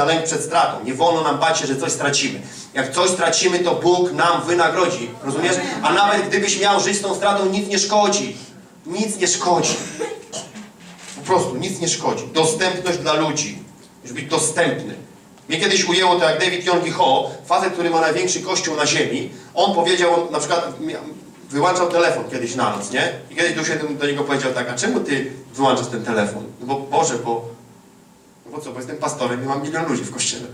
na lęk przed stratą. Nie wolno nam bać się, że coś stracimy. Jak coś stracimy, to Bóg nam wynagrodzi. Rozumiesz? A nawet gdybyś miał żyć z tą stratą, nic nie szkodzi. Nic nie szkodzi. Po prostu nic nie szkodzi. Dostępność dla ludzi. Musi być dostępny. Mnie kiedyś ujęło to, jak David Yonggi Ho, facet, który ma największy kościół na ziemi, on powiedział, on na przykład wyłączał telefon kiedyś na noc, nie? I kiedyś Duch Święty do niego powiedział tak, a czemu ty wyłączasz ten telefon? No bo Boże, bo... Bo co, bo jestem pastorem i mam milion ludzi w kościele.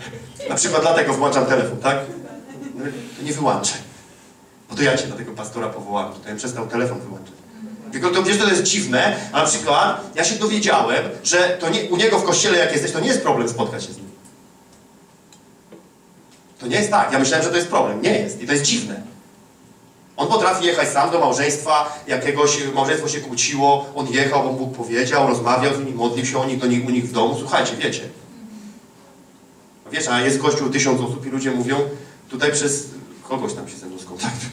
Na przykład dlatego włączam telefon, tak? To nie wyłączę. Bo to ja cię do tego pastora powołałem, to ja przestał telefon wyłączać. Tylko to wiesz, to jest dziwne, a na przykład ja się dowiedziałem, że to nie, u niego w kościele jak jesteś, to nie jest problem spotkać się z nim. To nie jest tak. Ja myślałem, że to jest problem. Nie jest. I to jest dziwne. On potrafi jechać sam do małżeństwa, jakiegoś małżeństwo się kłóciło, on jechał, bo Bóg powiedział, rozmawiał z nimi, modlił się o nich, do nich, u nich w domu. Słuchajcie, wiecie. Wiesz, a jest kościół tysiąc osób i ludzie mówią, tutaj przez kogoś tam się ze mną skontaktuj.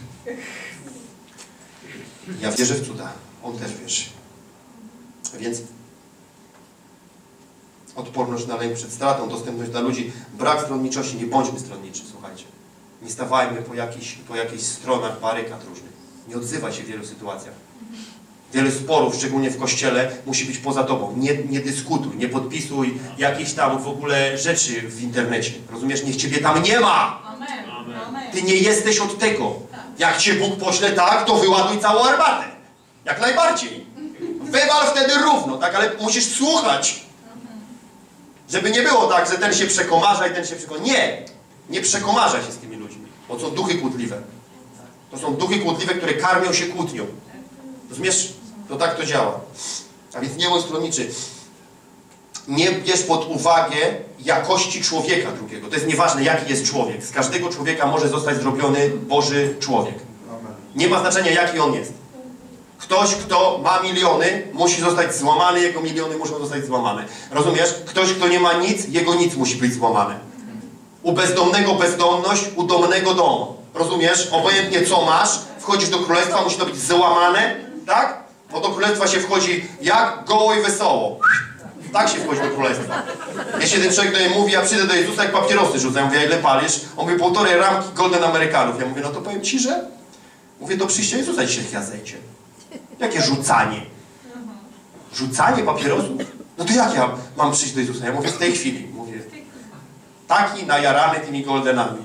Ja wierzę w cuda. On też wierzy. Więc odporność na lęk przed stratą, dostępność dla ludzi, brak stronniczości, nie bądźmy stronniczy, słuchajcie. Nie stawajmy po jakichś, po jakichś stronach barykad różnych. Nie odzywaj się w wielu sytuacjach. Wiele sporów, szczególnie w kościele, musi być poza tobą. Nie, nie dyskutuj, nie podpisuj jakichś tam w ogóle rzeczy w internecie. Rozumiesz? Niech ciebie tam nie ma! Ty nie jesteś od tego. Jak cię Bóg pośle tak, to wyładuj całą armatę. Jak najbardziej. Wywal wtedy równo, tak? Ale musisz słuchać. Żeby nie było tak, że ten się przekomarza i ten się przekomarza. Nie! Nie przekomarza się z ludźmi. Bo są duchy kłótliwe. To są duchy kłótliwe, które karmią się kłótnią. Rozumiesz? To tak to działa. A więc nie bądź stronniczy. Nie bierz pod uwagę jakości człowieka drugiego. To jest nieważne, jaki jest człowiek. Z każdego człowieka może zostać zrobiony Boży człowiek. Nie ma znaczenia, jaki on jest. Ktoś, kto ma miliony, musi zostać złamany, jego miliony muszą zostać złamane. Rozumiesz? Ktoś, kto nie ma nic, jego nic musi być złamane. U bezdomnego bezdomność, u domnego dom. Rozumiesz? Obojętnie co masz, wchodzisz do królestwa, musi to być złamane, tak? Bo do królestwa się wchodzi jak? Goło i wesoło. Tak się wchodzi do królestwa. Jeśli ten człowiek do mnie mówi, ja przyjdę do Jezusa, jak papierosy rzucę. Ja mówię, ile palisz? On mówi, półtorej ramki Golden Amerykanów. Ja mówię, no to powiem ci, że... Mówię, do przyjścia Jezusa dzisiaj chwila zejdzie. Jakie rzucanie? Rzucanie papierosów? No to jak ja mam przyjść do Jezusa? Ja mówię, w tej chwili. Taki najarany tymi goldenami.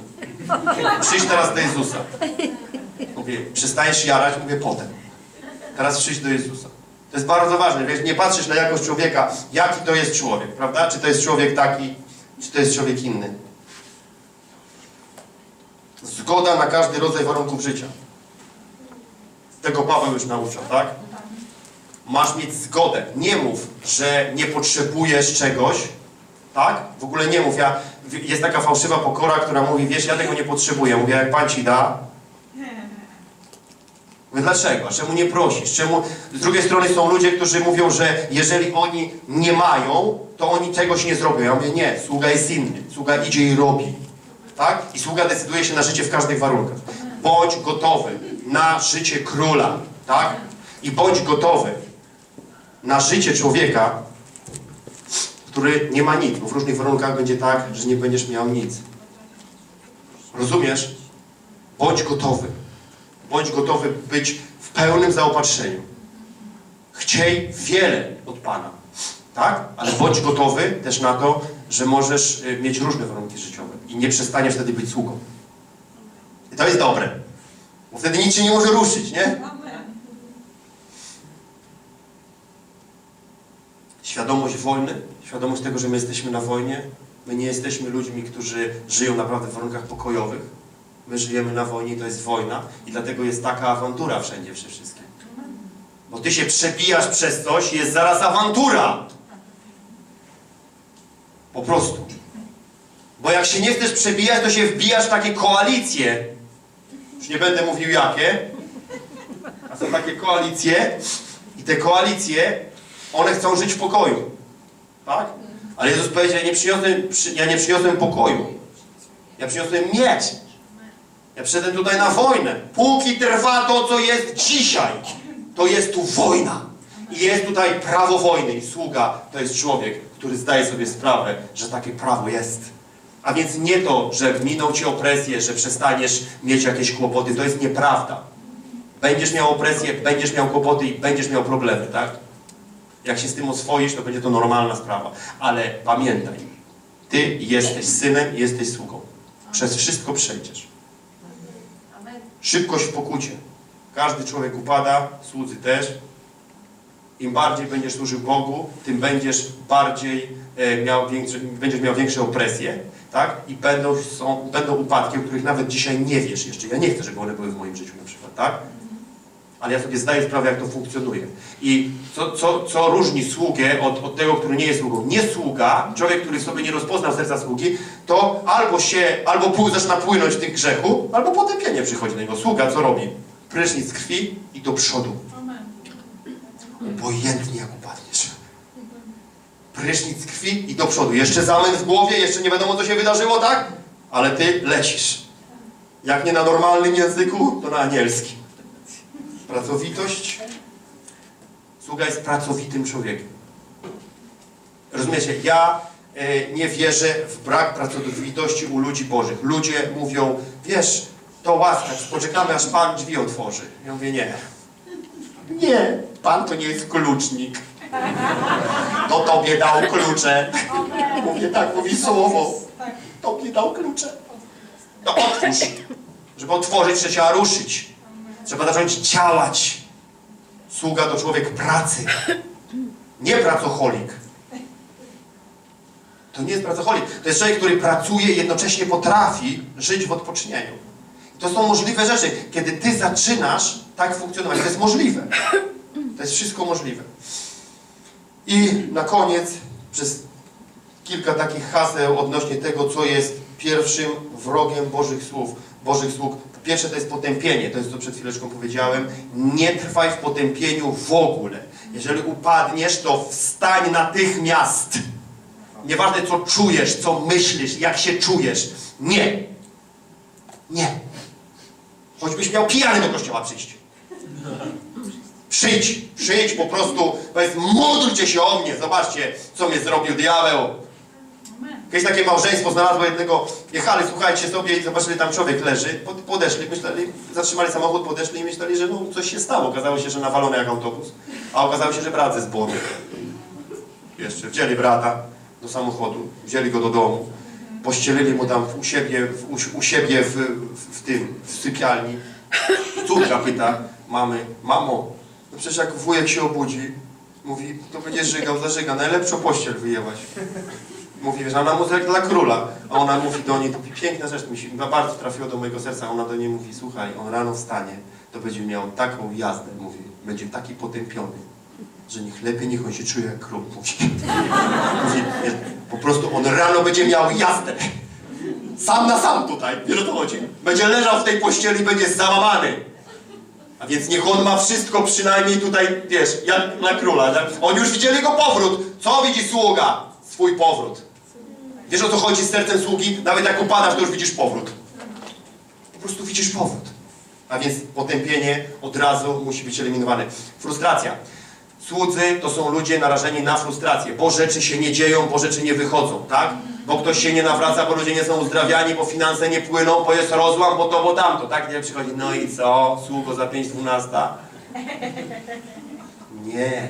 Przyjdź teraz do Jezusa. Mówię, przestajesz jarać? Mówię, potem. Teraz przyjdź do Jezusa. To jest bardzo ważne, wiesz, nie patrzysz na jakość człowieka, jaki to jest człowiek, prawda? Czy to jest człowiek taki, czy to jest człowiek inny. Zgoda na każdy rodzaj warunków życia. Tego Paweł już nauczał, tak? Masz mieć zgodę. Nie mów, że nie potrzebujesz czegoś, tak? W ogóle nie mów. Ja, jest taka fałszywa pokora, która mówi, wiesz, ja tego nie potrzebuję. Mówię, jak Pan ci da, Mówię, dlaczego? Czemu nie prosisz? Czemu... Z drugiej strony są ludzie, którzy mówią, że jeżeli oni nie mają, to oni czegoś nie zrobią. Ja mówię, nie, sługa jest inny. Sługa idzie i robi. Tak? I sługa decyduje się na życie w każdych warunkach. Bądź gotowy na życie króla. Tak? I bądź gotowy na życie człowieka, który nie ma nic. Bo w różnych warunkach będzie tak, że nie będziesz miał nic. Rozumiesz? Bądź gotowy. Bądź gotowy być w pełnym zaopatrzeniu. Chciej wiele od Pana. Tak? Ale bądź gotowy też na to, że możesz y, mieć różne warunki życiowe i nie przestaniesz wtedy być sługą. I to jest dobre. Bo wtedy nic się nie może ruszyć, nie? Świadomość wojny, świadomość tego, że my jesteśmy na wojnie. My nie jesteśmy ludźmi, którzy żyją naprawdę w warunkach pokojowych. My żyjemy na wojnie to jest wojna. I dlatego jest taka awantura wszędzie przy wszystkim. Bo ty się przebijasz przez coś, jest zaraz awantura. Po prostu. Bo jak się nie chcesz przebijać, to się wbijasz w takie koalicje. Już nie będę mówił jakie. A są takie koalicje. I te koalicje, one chcą żyć w pokoju. Tak? Ale Jezus powiedział, ja nie przyniosłem, przy, ja nie przyniosłem pokoju. Ja przyniosłem miecz. Ja przyszedłem tutaj na wojnę. Póki trwa to, co jest dzisiaj, to jest tu wojna. I jest tutaj prawo wojny. I sługa to jest człowiek, który zdaje sobie sprawę, że takie prawo jest. A więc nie to, że miną cię opresję, że przestaniesz mieć jakieś kłopoty. To jest nieprawda. Będziesz miał opresję, będziesz miał kłopoty i będziesz miał problemy, tak? Jak się z tym oswoisz, to będzie to normalna sprawa. Ale pamiętaj, ty jesteś synem, jesteś sługą. Przez wszystko przejdziesz. Szybkość w pokucie. Każdy człowiek upada, słudzy też. Im bardziej będziesz służył Bogu, tym będziesz bardziej e, miał większe, będziesz miał większe opresje, tak? I będą, są, będą upadki, o których nawet dzisiaj nie wiesz jeszcze. Ja nie chcę, żeby one były w moim życiu na przykład, tak? Ale ja sobie zdaję sprawę, jak to funkcjonuje. I co, co, co różni sługę od, od tego, który nie jest sługą? Nie sługa, człowiek, który sobie nie rozpoznał serca sługi, to albo się, albo pół zaczyna płynąć tym grzechu, albo potępienie przychodzi na niego. Sługa co robi? Prysznic krwi i do przodu. Obojętnie jak upadniesz. Prysznic krwi i do przodu. Jeszcze zamęt w głowie, jeszcze nie wiadomo co się wydarzyło, tak? Ale ty lecisz. Jak nie na normalnym języku, to na anielskim. Pracowitość. Sługa jest pracowitym człowiekiem. Rozumiecie? Ja e, nie wierzę w brak pracowitości u ludzi bożych. Ludzie mówią, wiesz, to łaska, poczekamy aż Pan drzwi otworzy. Ja mówię, nie. Nie, Pan to nie jest klucznik. To Tobie dał klucze. Mówię tak, mówi słowo. Tobie dał klucze. To otwórz. Żeby otworzyć, trzeba ruszyć. Trzeba zacząć działać. Sługa to człowiek pracy. Nie pracocholik. To nie jest pracocholik. To jest człowiek, który pracuje i jednocześnie potrafi żyć w odpocznieniu. To są możliwe rzeczy. Kiedy ty zaczynasz tak funkcjonować, to jest możliwe. To jest wszystko możliwe. I na koniec, przez kilka takich haseł odnośnie tego, co jest pierwszym wrogiem Bożych słów, Bożych sług. Pierwsze to jest potępienie, to jest co przed chwileczką powiedziałem. Nie trwaj w potępieniu w ogóle. Jeżeli upadniesz, to wstań natychmiast. Nieważne co czujesz, co myślisz, jak się czujesz. Nie. Nie. Choćbyś miał pijany do kościoła przyjść. Przyjdź, przyjdź po prostu, powiedz, módlcie się o mnie, zobaczcie, co mnie zrobił diabeł. Kiedyś takie małżeństwo znalazło jednego, jechali, słuchajcie sobie i zobaczyli, tam człowiek leży, pod, podeszli, myśleli, zatrzymali samochód, podeszli i myśleli, że no, coś się stało. Okazało się, że nawalony jak autobus, a okazało się, że brat ze zboru. Jeszcze wzięli brata do samochodu, wzięli go do domu, pościelili mu tam u siebie, w, u, u siebie w, w, w tym, w sypialni. Córka pyta mamy, mamo, no przecież jak wujek się obudzi, mówi, to będzie żygał, zażyga, najlepszą pościel wyjęłaś. Mówi, że ona jak dla króla. A ona mówi do niej, piękna rzecz, mi się bardzo trafiło do mojego serca. Ona do niej mówi, słuchaj, on rano wstanie, to będzie miał taką jazdę, mówi, będzie taki potępiony, że niech lepiej niech on się czuje jak król, mówi. mówi po prostu on rano będzie miał jazdę. Sam na sam tutaj, wiesz o to chodzi. Będzie leżał w tej pościeli i będzie załamany. A więc niech on ma wszystko przynajmniej tutaj, wiesz, jak na króla. Oni już widzieli jego powrót. Co widzi sługa? Swój powrót. Wiesz o co chodzi z sercem sługi? Nawet jak upadasz, to już widzisz powrót. Po prostu widzisz powrót. A więc potępienie od razu musi być eliminowane. Frustracja. Słudzy to są ludzie narażeni na frustrację, bo rzeczy się nie dzieją, bo rzeczy nie wychodzą, tak? Bo ktoś się nie nawraca, bo ludzie nie są uzdrawiani, bo finanse nie płyną, bo jest rozłam, bo to, bo tamto, tak? Nie przychodzi, no i co? Sługo za 5.12? Nie,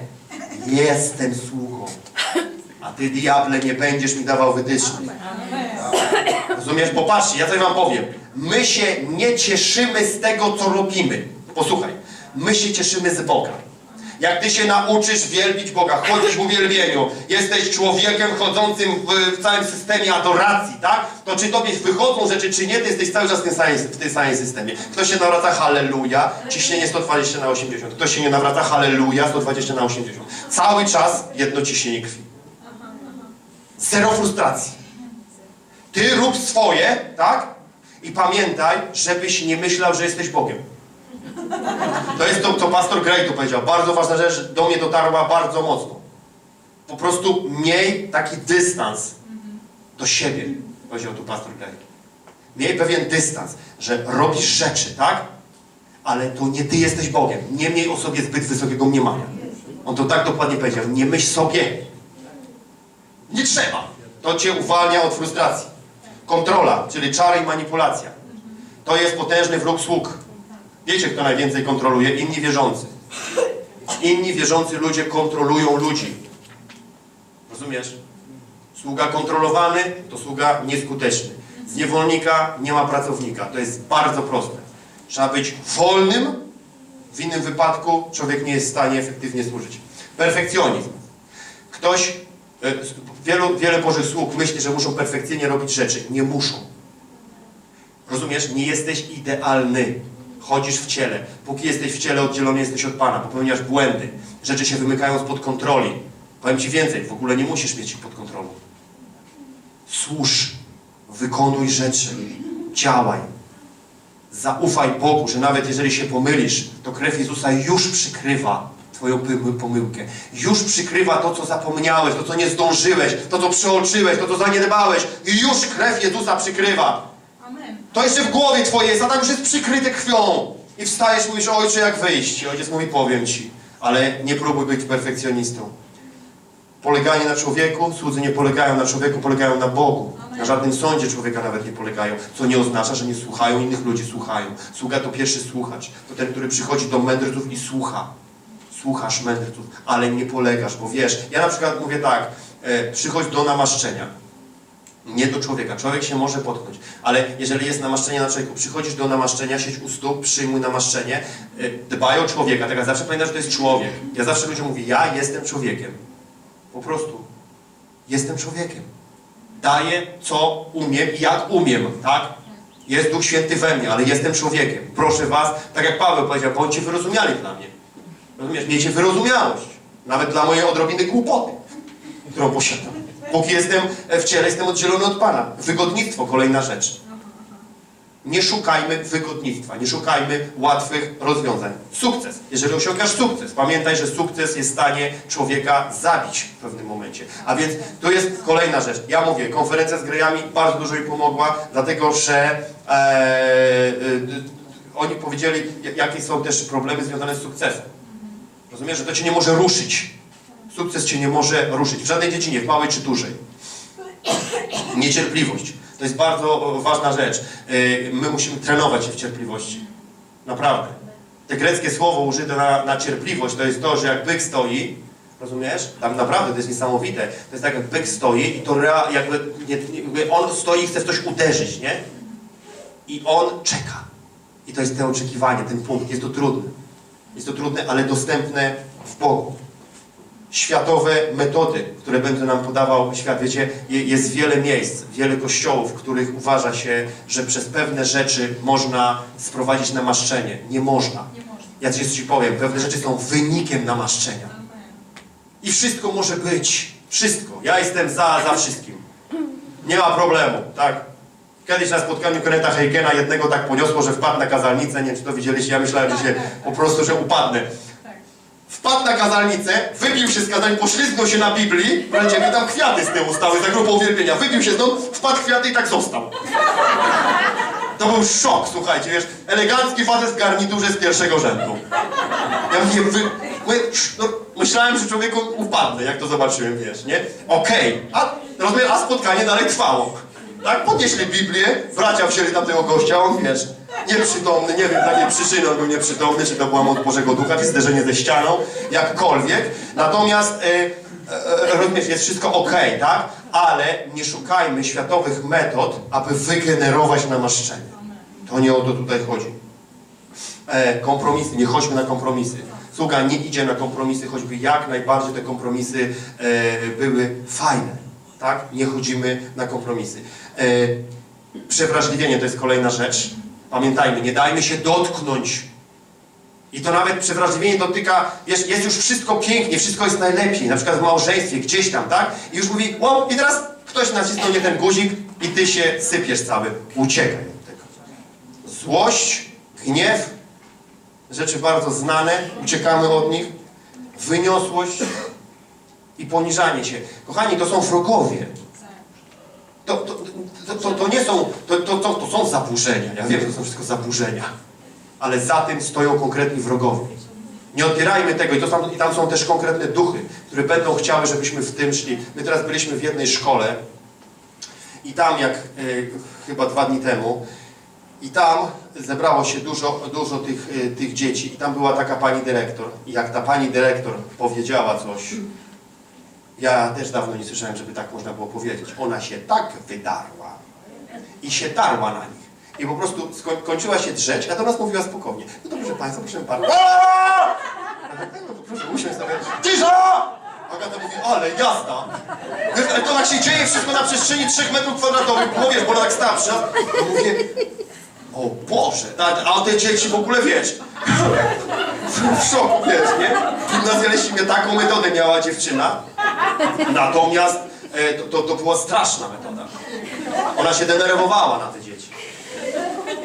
jestem sługą. A ty, diable, nie będziesz mi dawał wytycznych. Rozumiesz? Popatrzcie, ja coś wam powiem. My się nie cieszymy z tego, co robimy. Posłuchaj. My się cieszymy z Boga. Jak ty się nauczysz wielbić Boga, chodzić w uwielbieniu, jesteś człowiekiem chodzącym w, w całym systemie adoracji, tak? To czy tobie wychodzą rzeczy, czy nie, ty jesteś cały czas w tym samym, w tym samym systemie. Ktoś się nawraca, halleluja, ciśnienie 120 na 80. Ktoś się nie nawraca, halleluja, 120 na 80. Cały czas jedno ciśnienie krwi. Zero frustracji. Ty rób swoje, tak? I pamiętaj, żebyś nie myślał, że jesteś Bogiem. To jest to, co pastor Gray tu powiedział. Bardzo ważna rzecz, do mnie dotarła bardzo mocno. Po prostu miej taki dystans do siebie, powiedział tu pastor Gray. Miej pewien dystans, że robisz rzeczy, tak? Ale to nie ty jesteś Bogiem. Nie miej o sobie zbyt wysokiego mniemania. On to tak dokładnie powiedział. Nie myśl sobie. Nie trzeba. To cię uwalnia od frustracji. Kontrola, czyli czary i manipulacja. To jest potężny wróg sług. Wiecie, kto najwięcej kontroluje? Inni wierzący. Inni wierzący ludzie kontrolują ludzi. Rozumiesz? Sługa kontrolowany to sługa nieskuteczny. Z niewolnika nie ma pracownika. To jest bardzo proste. Trzeba być wolnym. W innym wypadku człowiek nie jest w stanie efektywnie służyć. Perfekcjonizm. Ktoś, e, wielu, wiele Bożych sług myśli, że muszą perfekcyjnie robić rzeczy. Nie muszą. Rozumiesz? Nie jesteś idealny. Chodzisz w ciele. Póki jesteś w ciele, oddzielony jesteś od Pana. Popełniasz błędy. Rzeczy się wymykają spod kontroli. Powiem Ci więcej. W ogóle nie musisz mieć ich pod kontrolą. Służ. Wykonuj rzeczy. Działaj. Zaufaj Bogu, że nawet jeżeli się pomylisz, to krew Jezusa już przykrywa Twoją pomyłkę. Już przykrywa to, co zapomniałeś, to, co nie zdążyłeś, to, co przeoczyłeś, to, co zaniedbałeś. I już krew Jezusa przykrywa. Amen. To jeszcze w głowie twojej jest, a tam już jest przykryte krwią. I wstajesz mówisz, ojcze, jak wyjść? I ojciec mówi, powiem ci, ale nie próbuj być perfekcjonistą. Poleganie na człowieku, słudzy nie polegają na człowieku, polegają na Bogu. Na żadnym sądzie człowieka nawet nie polegają, co nie oznacza, że nie słuchają innych ludzi, słuchają. Sługa to pierwszy słuchacz, to ten, który przychodzi do mędrców i słucha. Słuchasz mędrców, ale nie polegasz, bo wiesz, ja na przykład mówię tak, e, przychodź do namaszczenia. Nie do człowieka. Człowiek się może potknąć, ale jeżeli jest namaszczenie na człowieku, przychodzisz do namaszczenia, siedź u stóp, przyjmuj namaszczenie, y, dbaj o człowieka, tak zawsze pamiętaj, że to jest człowiek. Ja zawsze ludziom mówię, ja jestem człowiekiem. Po prostu. Jestem człowiekiem. Daję, co umiem i jak umiem, tak? Jest Duch Święty we mnie, ale jestem człowiekiem. Proszę was, tak jak Paweł powiedział, bądźcie wyrozumiali dla mnie. Rozumiesz? Miejcie wyrozumiałość. Nawet dla mojej odrobiny głupoty, którą posiadam. Póki jestem w ciele, jestem oddzielony od Pana. Wygodnictwo, kolejna rzecz. Nie szukajmy wygodnictwa, nie szukajmy łatwych rozwiązań. Sukces. Jeżeli osiągasz sukces, pamiętaj, że sukces jest w stanie człowieka zabić w pewnym momencie. A więc to jest kolejna rzecz. Ja mówię, konferencja z grejami bardzo dużo mi pomogła, dlatego że e, e, oni powiedzieli, jakie są też problemy związane z sukcesem. Rozumiesz, że to cię nie może ruszyć. Sukces cię nie może ruszyć w żadnej dziedzinie, w małej czy dużej. Niecierpliwość. To jest bardzo ważna rzecz. Yy, My musimy trenować się w cierpliwości. Naprawdę. Te greckie słowo użyte na, na cierpliwość to jest to, że jak byk stoi, rozumiesz? Tam naprawdę to jest niesamowite. To jest tak, jak byk stoi i to rea, jakby, jakby on stoi i chce w coś uderzyć, nie? I on czeka. I to jest to oczekiwanie, ten punkt. Jest to trudne. Jest to trudne, ale dostępne w Bogu światowe metody, które będzie nam podawał świat. Wiecie, je- jest wiele miejsc, wiele kościołów, w których uważa się, że przez pewne rzeczy można sprowadzić namaszczenie. Nie można. Nie można. Ja ci ci powiem, pewne rzeczy są wynikiem namaszczenia. I wszystko może być. Wszystko. Ja jestem za, za wszystkim. Nie ma problemu, tak? Kiedyś na spotkaniu Keneta Heikena jednego tak poniosło, że wpadł na kazalnicę. Nie wiem, czy to widzieliście. Ja myślałem, że się po prostu, że upadnę. Tak. Wpadł na kazalnicę, wybił się z kazań, poślizgnął się na Biblii, wręcie mi tam kwiaty z tyłu stały za grupą uwielbienia. Wybił się stąd, wpadł kwiaty i tak został. To był szok, słuchajcie, wiesz, elegancki facet w garniturze z pierwszego rzędu. Ja mówię, wy, mówię, no, myślałem, że człowieku upadnę, jak to zobaczyłem, wiesz, nie? Okej, a rozumiem, a spotkanie dalej trwało. Tak, podnieśli Biblię, bracia wzięli tamtego gościa, on, wiesz, nieprzytomny, nie wiem, jakiej przyczyny on był nieprzytomny, czy to była moc Bożego Ducha, czy zderzenie ze ścianą, jakkolwiek. Natomiast, e, e, rozumiesz, jest wszystko okej, tak? Ale nie szukajmy światowych metod, aby wygenerować namaszczenie. To nie o to tutaj chodzi. E, kompromisy, nie chodźmy na kompromisy. Sługa nie idzie na kompromisy, choćby jak najbardziej te kompromisy e, były fajne. Tak? Nie chodzimy na kompromisy. E, przewrażliwienie to jest kolejna rzecz. Pamiętajmy, nie dajmy się dotknąć. I to nawet przewrażliwienie dotyka, wiesz, jest już wszystko pięknie, wszystko jest najlepiej, na przykład w małżeństwie, gdzieś tam, tak? I już mówi, o, i teraz ktoś nacisnął nie ten guzik i ty się sypiesz cały. Uciekaj od tego. Złość, gniew, rzeczy bardzo znane, uciekamy od nich, wyniosłość i poniżanie się. Kochani, to są wrogowie. To, to, to, to, to nie są, to, to, to, to są zaburzenia. Ja wiem, że to są wszystko zaburzenia. Ale za tym stoją konkretni wrogowie. Nie odbierajmy tego i, to tam, i tam są też konkretne duchy, które będą chciały, żebyśmy w tym szli. My teraz byliśmy w jednej szkole I tam jak e, chyba dwa dni temu, i tam zebrało się dużo, dużo tych, e, tych dzieci. I tam była taka pani dyrektor. I jak ta pani dyrektor powiedziała coś, ja też dawno nie słyszałem, żeby tak można było powiedzieć. Ona się tak wydarła i się tarła na nich. I po prostu kończyła się drzeć, a do nas mówiła spokojnie. No dobrze Państwa, proszę Pana. No to proszę usiąść sobie. Cisza! Agata mówi, ale jazda. Ale to tak się dzieje wszystko na przestrzeni 3 metrów kwadratowych. Bo bo ona tak stała przy mówię, o Boże, a, a te dzieci w ogóle wiesz. W, w szoku, wiesz, nie? W taką metodę miała dziewczyna. Natomiast e, to, to, to była straszna metoda. Ona się denerwowała na te dzieci.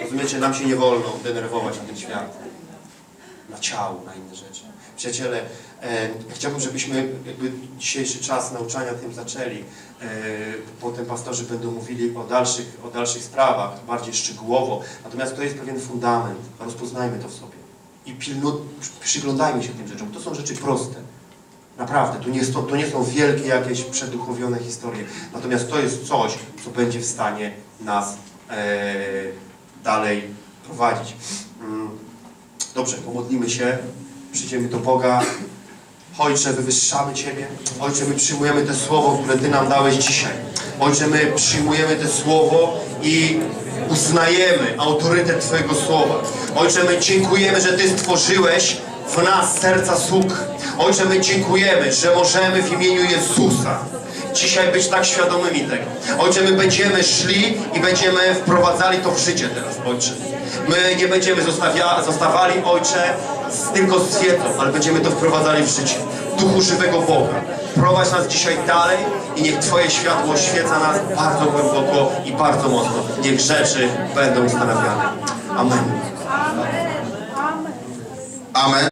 Rozumiecie, nam się nie wolno denerwować na ten świat. Na ciało, na inne rzeczy. Przyjaciele, chciałbym, żebyśmy jakby dzisiejszy czas nauczania tym zaczęli. E, potem pastorzy będą mówili o dalszych, o dalszych sprawach, bardziej szczegółowo. Natomiast to jest pewien fundament. Rozpoznajmy to w sobie. I pilnu, przyglądajmy się tym rzeczom. To są rzeczy proste. Naprawdę, to nie, są, to nie są wielkie jakieś przeduchowione historie. Natomiast to jest coś, co będzie w stanie nas e, dalej prowadzić. Mm, Dobrze, pomodlimy się, przyjdziemy do Boga. Ojcze, wywyższamy Ciebie. Ojcze, my przyjmujemy te słowo, które Ty nam dałeś dzisiaj. Ojcze, my przyjmujemy te słowo i uznajemy autorytet Twojego słowa. Ojcze, my dziękujemy, że Ty stworzyłeś w nas serca sług. Ojcze, my dziękujemy, że możemy w imieniu Jezusa dzisiaj być tak świadomymi tego. Ojcze, my będziemy szli i będziemy wprowadzali to w życie teraz, Ojcze. My nie będziemy zostawia, zostawali, Ojcze, z, tylko z wiedzą, ale będziemy to wprowadzali w życie. Duchu żywego Boga. Prowadź nas dzisiaj dalej i niech Twoje światło oświeca nas bardzo głęboko i bardzo mocno. Niech rzeczy będą ustanawiane. Amen. Amen.